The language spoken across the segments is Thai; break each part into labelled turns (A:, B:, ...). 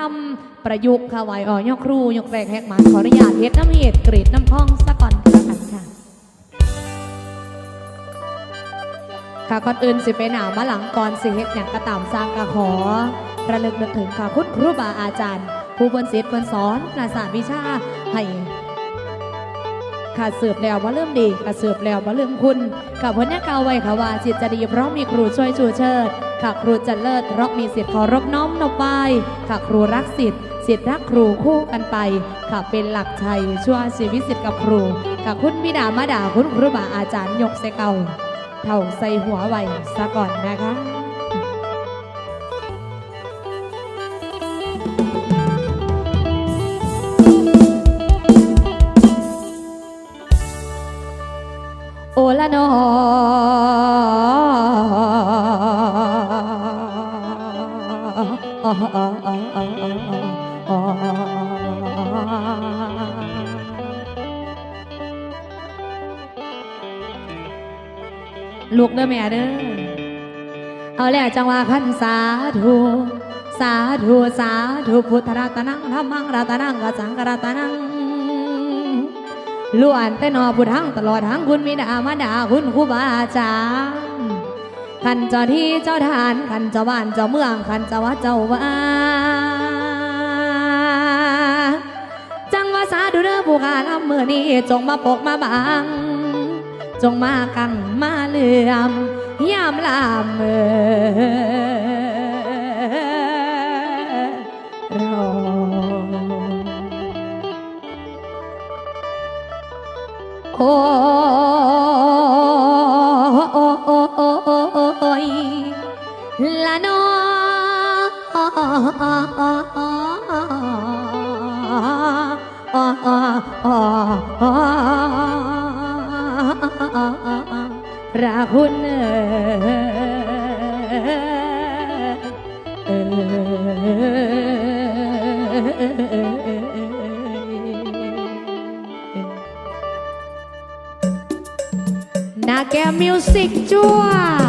A: ลำประยุกต์ค่ะไหวอ่อยกครูยกแรกแหกหมันขออนุญาตเฮ็ดน้ำเห็ดกรีดน้ำพองสะก่อนละกันค่ะ ค่ะก่อนอื่นสิไปหนาวมาหลังก่อนสิเฮ็ดอย่างกระตามสร้างกระขอ ระลึกนึกถึงค่ะคุณครูบาอาจารย์ ผู้เพิ่นเสียเพิ่นสอนประสาวิชาให้ค่ะเสืบแล้วว่าเริ่มดีค่ะเสืบแล้วว่าลืมคุณค่ะเพิ่นเก่าวไว้ค่ะว่าจิตจะดีเพราะมีครูช่วยชูเชิด ค่ะครูจะเลิศราะมีสิทธิ์เคารพน้อมนบไปค่ะครูรักสิทธิ์สิทธิ์รักครูคู่กันไป ค่ะเป็นหลักชัยชั่วชีวิตสิทธิ์กับครูค่ะคุณบิดามาดาคุณครูบาอาจารย์ยกใส่เก่าเท่าใส่หัวไว้ซะก่อนนะคะโอละนอ ลูกเด้อแม่เด้อ เอาแล้วจังหวะขันสาธุสาธุสาธุพุทธรัตนังธรรมังรัตนังกัสังกรัตนังล้วนแต่นอพุทธังตลอดทั้งคุณมิดามาดาคุณครูบาอาจารย์ ขันเจ้าที่เจ้าทานขันเจ้าบ้านเจ้าเมืองขันเจ้าวัดเจ้าว่าจังว่าสาธุเด้อผู้ขาลำมือนี้จงมาปกมาบัง จงมากังมาเลื่อมยามลามเมออโอ้ rahun Nake music cuan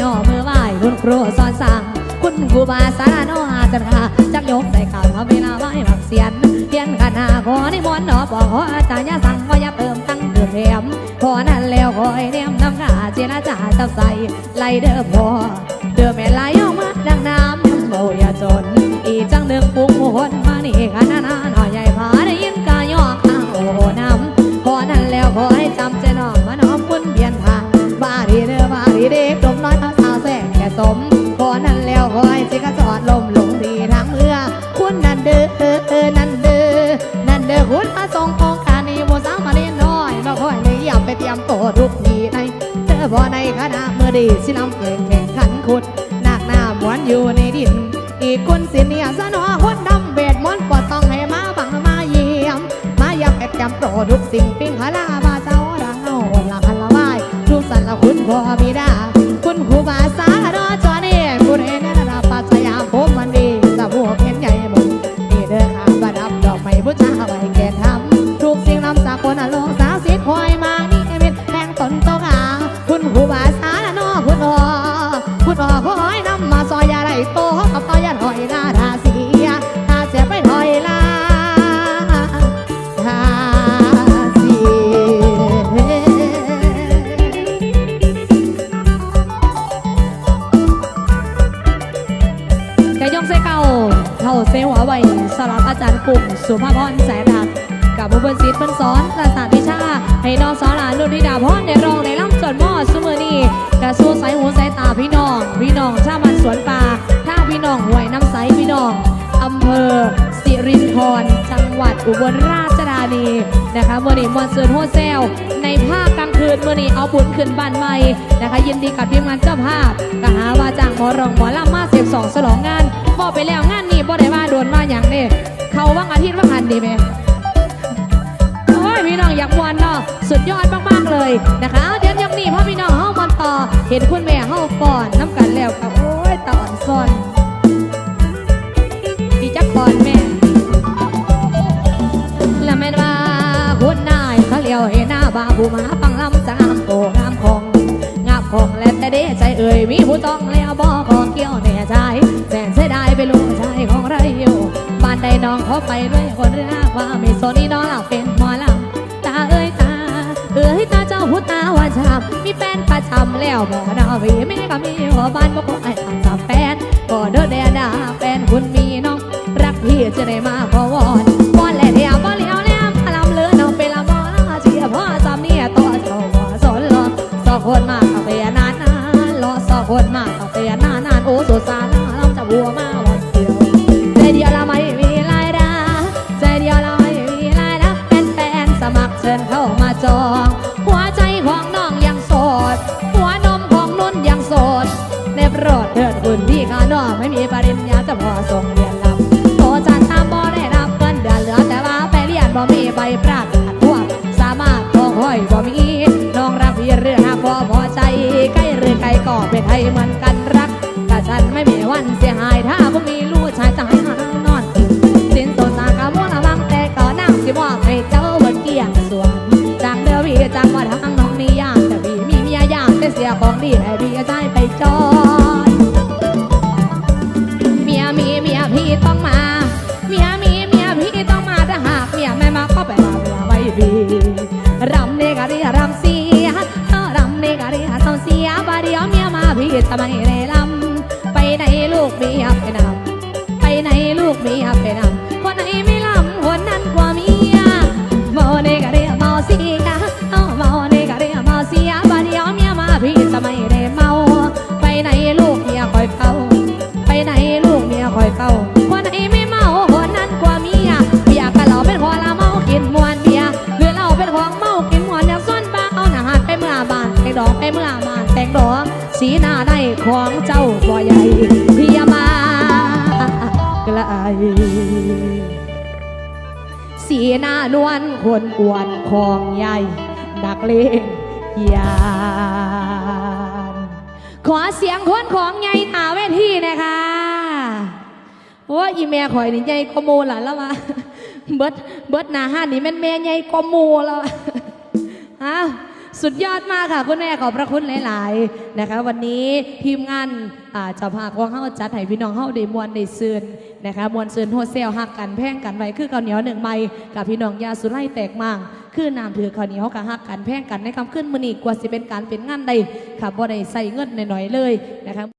A: ย่อมือไหว้คุณครูสอนสั่งคุณครูบาสาราโนหาจันค่ะจักยกใส่ข่าวทำเวลาไหว้บักเสียนเพียนกันหาขอนิมนต์หนอบอกขออาจารย์สั่งว่าอย่าเติมตั้งเติมแถมขอนั้นแล้วคอยเนียมน้ำขาเจรจาจับใส่ไล่เด้อพอเดือแม่ไหลออกมาดังน้ำเบอย่าจน อีจังหนึ่งปุ้งหนมานี่ขนาดนาหน่อยใหญ่ผาได้ยินกายอกข้างโอ้น้ำขอนั้นแล้วขอให้จำใจ สงแก่สมขอนั้นแล้วขอให้สิกระจอดลมลงดีทางเรือคุณนั่นเด้อเออเออนั่นเด้อนั่นเด้อคุณมาส่งองค์การนี้โมสาวมาเล่นน้อยมาคอยเลยอย่าไปเตรียมตัวทุกทีในเจอบ่ในคณะเมื่อดีสิลำเก่งแข่งขันขุดหนักหน้ามวนอยู่ในดิน อีกคนสิเนี่ยสนอคนดำเวทมนต์ก็ต้องให้มาบังมาเยี่ยมมายับแอบจำโปรทุกสิ่งปิ้งพลาบ เซลหัวไวสำหรับอาจารย์กลุ่มสุภาพรแสนหักกับบุญศิษย์เพิ่นสอนศาสตร์วิชา ให้น้องสอนหลานรุ่นธิดาพรในรองในล่ำจนหม้อซุมือนี่กะสู้สายหูสายตาพี่น้อง พี่น้องชาวมันสวนป่าท่าพี่น้องห่วยน้ำใสพี่น้องอำเภอสิรินธรจังหวัดอุบลราช นีนะคะวันนี้มวนเซือนโฮเซลในภาคกลางคืนมือนี้เอาบุญขึ้นบ้านใหม่นะคะยินดีกับทีมงานเจ้าภาพก็หาว่าจ้างหมอรองหมอลำมาเสียบสองสลองงานบอกไปแล้วงานนี้บ่ได้ว่าโดนว่าอย่างเด้เขาว่างอาทิตย์ว่างหันดีไหมโอ้ยพี่น้องอยากมวนเนาะสุดยอดมากๆเลยนะคะเดี๋ยวยังนี่พ่อพี่น้องเฮามันต่อเห็นคุณแม่เฮาก่อนน้ำกันแล้วกับโอ้ยตาอ่อนซ่อน บาผู้มาฟังลำจะงามโตงามของงามของและแต่เดใจเอ่ยมีผู้ต้องแล้วบ่ของเกี่ยวแน่ใจแสนเสียดายไปลูกชายของไรอยู่บ้านใดน้องเขาไปด้วยคนเรือความไม่สนนี่น้องหลับเป็นหมอลำตาเอ้ยตาเอ้ยตาเจ้าหูตาว่าชามมีแฟนประจำแล้วบ่ดาวีแม่ก็มีหัวบ้านบ่คงไอ คนมากกับเปียนานานโอ้สุสานเราจะบัวมาวันเดียวใจเดียวละไม่มีรายได้ใจเดียวละไม่มีรายได้เป็นแฟนสมัครเชิญเข้ามาจอง หัวใจของน้องยังโสด หัวนมของนุ่นยังโสดในโปรดเถิดคุณพี่ข้าน้องไม่มีปริญญาแต่พอส่งเรียนลำโตจันทามบ่ได้รับเงินเดือนเหลือแต่ว่าไปเรียนบ่มีใบประกาศทั่วสามารถทองห้อยบ่มีน้องรักพี่เรื่องหากบ่พอใจใกล้หรือไกลก็เป็นไทยเหมือนกัน กันไม่มีวันเสียหายถ้าบ่มีลูกชายจะให้หานอนสินโตสากามัวละวังแต่ก็นั่งสิมอบให้เจ้าเบิดเกียงสวนจากเดิมพี่จากว่าทางน้องนี่ยากแต่พี่มีเมียยากแต่เสียของดีให้พี่ใจไปจอยเมียมีเมียพี่ต้องมา เมียมีเมียพี่ต้องมาถ้าหากเมียไม่มาก็ไปลาเมียไว้พี่รำเนกะเรียรำเสียเออรำเนกะเรียรำเสียบาดเดียวเมียมาพี่ทำไม ยไปนำไปไหนลูกเมียไปนำคนไหนไม่ลำคนนั้นกว่าเมียเมาเนกะเรียเมาเสียเอาเมาเนกะเรียเมาเสียบาดเดียวเมียมาพี่ทำไมได้เมา ไปไหนลูกเมียคอยเฝ้า ไปไหนลูกเมียคอยเฝ้าคนไหนไม่เมาคนนั้นกว่าเมียเบียกับเราเป็นคนละเมากินมวนเบียหรือเราเป็นของเมากินมวนอย่างส้นบ้าเอาหนังหัดไปเมื่อบานแต่งดอกไปเมื่อบานแต่งดอกสีหน้าได้ของเจ้าบ่ใหญ่ สีหน้านวลคนกวนของใหญ่ ดักเลงยานขอเสียงคนของใหญ่หนาเวทีนะคะโอ้ยอีแม่ข่อยนี่ใหญ่กว่าหมูหล่ะแล้วมาเบิดเบิดหนาห้านี่แม่นแม่ใหญ่กว่าหมูแล้วอ้าว สุดยอดมากค่ะ คุณแม่ขอบพระคุณหลาย ๆ นะคะ วันนี้ทีมงานเจ้าภาพของเฮาจัดให้พี่น้องเฮาได้มวนได้ซืนนะคะมวนซืนโฮเซลหักกันแพ่งกันไว้คือข้าวเหนียวหนึ่งใบกับพี่น้องยาสุไลแตกมั่งคือน้ำถือข้าวเหนียวกับหักกันแพ่งกันในคำขึ้นมือนีกว่าสิเป็นการเป็นงานใดค่ะบ่ได้ใส่เงินหน่อยๆเลยนะคะ